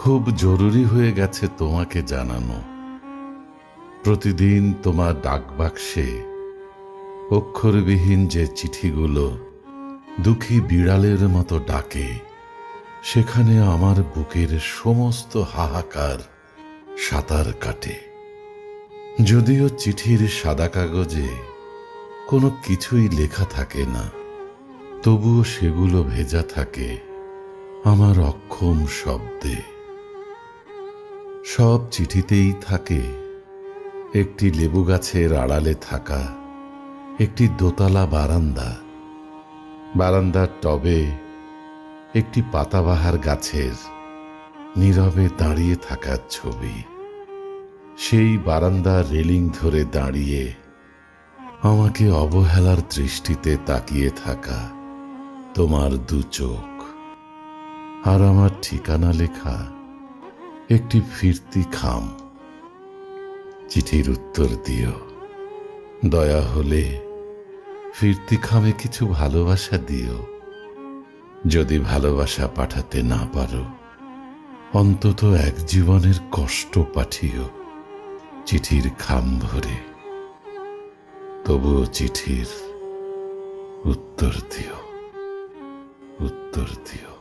খুব জরুরি হয়ে গেছে তোমাকে জানানো। প্রতিদিন তোমার ডাকবাক্সে অক্ষরবিহীন যে চিঠিগুলো দুঃখী বিড়ালের মতো ডাকে, সেখানে আমার বুকের সমস্ত হাহাকার সাঁতার কাটে। যদিও চিঠির সাদা কাগজে কোনো কিছুই লেখা থাকে না, তবুও সেগুলো ভেজা থাকে আমার অক্ষম শব্দে। সব চিঠিতেই থাকে একটি লেবু গাছের আড়ালে থাকা একটি দোতলা বারান্দা। বারান্দার টবে একটি পাতাবাহার গাছের নীরবে দাঁড়িয়ে থাকার ছবি। সেই বারান্দার রেলিং ধরে দাঁড়িয়ে আমাকে অবহেলার দৃষ্টিতে তাকিয়ে থাকা তোমার দু চোখ। আর আমার ঠিকানা লেখা একটি ফিরতি খাম। চিঠির উত্তর দিও। দয়া হলে ফিরতি খামে কিছু ভালোবাসা দিও। যদি ভালোবাসা পাঠাতে না পারো, অন্তত এক জীবনের কষ্ট পাঠিও চিঠির খাম ভরে তবুও চিঠির উত্তর দিও উত্তর দিও।